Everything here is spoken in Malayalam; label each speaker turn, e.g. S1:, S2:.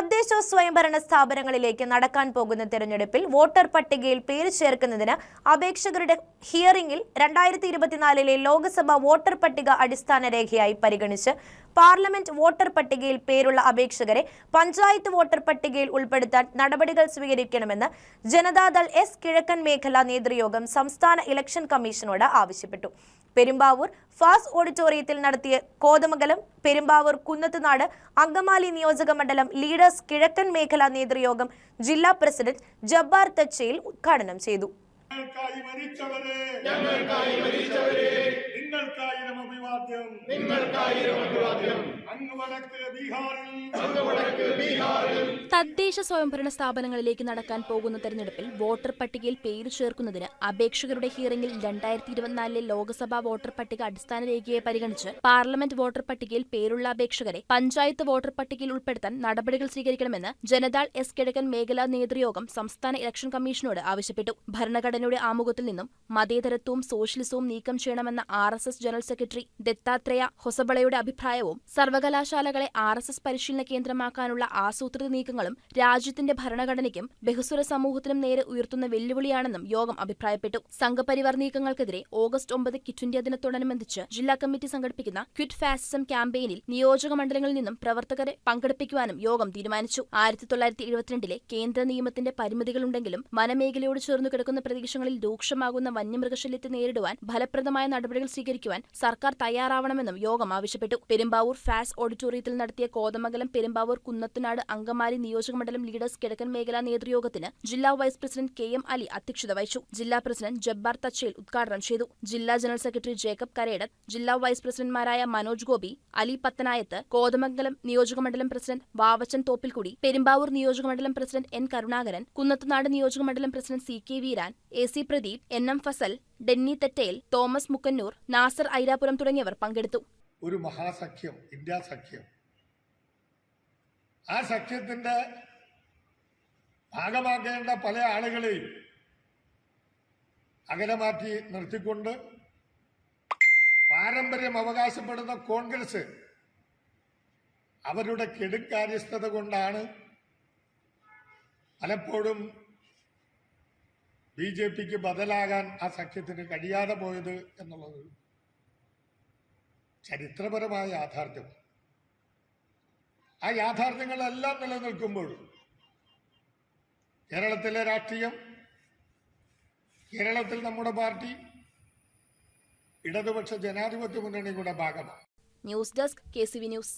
S1: തദ്ദേശ സ്വയംഭരണ സ്ഥാപനങ്ങളിലേക്ക് നടക്കാൻ പോകുന്ന തെരഞ്ഞെടുപ്പിൽ വോട്ടർ പട്ടികയിൽ പേര് ചേർക്കുന്നതിന് അപേക്ഷകരുടെ ഹിയറിംഗിൽ രണ്ടായിരത്തി ഇരുപത്തിനാലിലെ ലോക്സഭ വോട്ടർ പട്ടിക അടിസ്ഥാന രേഖയായി പരിഗണിച്ച് പാർലമെന്റ് വോട്ടർ പട്ടികയിൽ പേരുള്ള അപേക്ഷകരെ പഞ്ചായത്ത് വോട്ടർ പട്ടികയിൽ ഉൾപ്പെടുത്താൻ നടപടികൾ സ്വീകരിക്കണമെന്ന് ജനതാദൾ എസ് കിഴക്കൻ മേഖലാ നേതൃയോഗം സംസ്ഥാന ഇലക്ഷൻ കമ്മീഷനോട് ആവശ്യപ്പെട്ടു. പെരുമ്പാവൂർ ഫാസ് ഓഡിറ്റോറിയത്തിൽ നടത്തിയ കോതമംഗലം പെരുമ്പാവൂർ കുന്നത്തുനാട് അങ്കമാലി നിയോജക മണ്ഡലം ലീഡേഴ്സ് കിഴക്കൻ മേഖലാ നേതൃയോഗം ജില്ലാ പ്രസിഡന്റ് ജബ്ബാർ തച്ചയിൽ ഉദ്ഘാടനം ചെയ്തു.
S2: അങ്ങ് വടക്ക് ബീഹാറിൽ. അങ്ങ് വടക്ക് ബീഹാറിൽ.
S3: തദ്ദേശ സ്വയംഭരണ സ്ഥാപനങ്ങളിലേക്ക് നടക്കാൻ പോകുന്ന തെരഞ്ഞെടുപ്പിൽ വോട്ടർ പട്ടികയിൽ പേര് ചേർക്കുന്നതിന് അപേക്ഷകരുടെ ഹിയറിംഗിൽ രണ്ടായിരത്തി ഇരുപത്തിനാലിലെ ലോക്സഭാ വോട്ടർ പട്ടിക അടിസ്ഥാന രേഖയെ പരിഗണിച്ച് പാർലമെന്റ് വോട്ടർ പട്ടികയിൽ പേരുള്ള അപേക്ഷകരെ പഞ്ചായത്ത് വോട്ടർ പട്ടികയിൽ ഉൾപ്പെടുത്താൻ നടപടികൾ സ്വീകരിക്കണമെന്ന് ജനതാൾ എസ് കിഴക്കൻ മേഖലാ നേതൃയോഗം സംസ്ഥാന ഇലക്ഷൻ കമ്മീഷനോട് ആവശ്യപ്പെട്ടു. ഭരണഘടനയുടെ ആമുഖത്തിൽ നിന്നും മതേതരത്വവും സോഷ്യലിസവും നീക്കം ചെയ്യണമെന്ന R S S general secretary Dattatreya ഹൊസബളയുടെ അഭിപ്രായവും സർവകലാശാലകളെ ആർ എസ് എസ് പരിശീലന കേന്ദ്രമാക്കാനുള്ള ആസൂത്രിത നീക്കങ്ങളും രാജ്യത്തിന്റെ ഭരണഘടനയ്ക്കും ബഹുസ്വര സമൂഹത്തിനും നേരെ ഉയർത്തുന്ന വെല്ലുവിളിയാണെന്നും യോഗം അഭിപ്രായപ്പെട്ടു. സംഘപരിവാർ നീക്കങ്ങൾക്കെതിരെ ഓഗസ്റ്റ് ഒമ്പത് ക്വിറ്റ് ദിനത്തോടനുബന്ധിച്ച് ജില്ലാ കമ്മിറ്റി സംഘടിപ്പിക്കുന്ന ക്വിറ്റ് ഫാസിസം ക്യാമ്പയിനിൽ നിയോജക മണ്ഡലങ്ങളിൽ നിന്നും പ്രവർത്തകരെ പങ്കെടുപ്പിക്കുവാനും യോഗം തീരുമാനിച്ചു. ആയിരത്തി തൊള്ളായിരത്തി എഴുപത്തിരണ്ടിലെ കേന്ദ്ര നിയമത്തിന്റെ പരിമിതികളുണ്ടെങ്കിലും വനമേഖലയോട് ചേർന്നു കിടക്കുന്ന പ്രദേശങ്ങളിൽ രൂക്ഷമാകുന്ന വന്യമൃഗശല്യത്തെ നേരിടുവാൻ ഫലപ്രദമായ നടപടികൾ സ്വീകരിക്കുവാൻ സർക്കാർ തയ്യാറാവണമെന്നും യോഗം ആവശ്യപ്പെട്ടു. പെരുമ്പാവൂർ ഫാസ് ഓഡിറ്റോറിയത്തിൽ നടത്തിയ കോതമംഗലം പെരുമ്പാവൂർ കുന്നത്തുനാട് അങ്കമാലി നിയോജകമണ്ഡലം ലീഡേഴ്സ് കിഴക്കൻ മേഖലാ നേതൃയോഗത്തിന് ജില്ലാ vice president K M Ali അധ്യക്ഷത വഹിച്ചു. ജില്ലാ പ്രസിഡന്റ് ജബ്ബാർ തച്ചേൽ ഉദ്ഘാടനം ചെയ്തു. ജില്ലാ ജനറൽ സെക്രട്ടറി ജേക്കബ് കരേടൻ ജില്ലാ വൈസ് പ്രസിഡന്റ്മാരായ മനോജ് ഗോപി അലി പത്തനായത്ത് കോതമംഗലം നിയോജക മണ്ഡലം പ്രസിഡന്റ് വാവച്ചൻ തോപ്പിൽക്കുടി പെരുമ്പാവൂർ നിയോജക മണ്ഡലം പ്രസിഡന്റ് എൻ കരുണാകരൻ കുന്നത്തുനാട് നിയോജക മണ്ഡലം president C K Veeran A C Pradeep N M Fazal Denny Thettayil Thomas Mookkannoor Nasar Airapuram തുടങ്ങിയവർ പങ്കെടുത്തു.
S2: ഒരു മഹാസഖ്യം ഇന്ത്യ സഖ്യം. ആ സഖ്യത്തിന്റെ ഭാഗമാക്കേണ്ട പല ആളുകളെയും അകലെ മാറ്റി നിർത്തിക്കൊണ്ട് പാരമ്പര്യം അവകാശപ്പെടുന്ന കോൺഗ്രസ് അവരുടെ കെടുക്കാര്യസ്ഥത കൊണ്ടാണ് പലപ്പോഴും ബി ജെ പിക്ക് ബദലാകാൻ ആ സഖ്യത്തിന് കഴിയാതെ പോയത് എന്നുള്ളത് ചരിത്രപരമായ യാഥാർത്ഥ്യമാണ്. ആ യാഥാർത്ഥ്യങ്ങളെല്ലാം നിലനിൽക്കുമ്പോൾ കേരളത്തിലെ രാഷ്ട്രീയം കേരളത്തിൽ നമ്മുടെ പാർട്ടി ഇടതുപക്ഷ ജനാധിപത്യ മുന്നണിയുടെ ഭാഗമാണ്.
S3: News desk K news.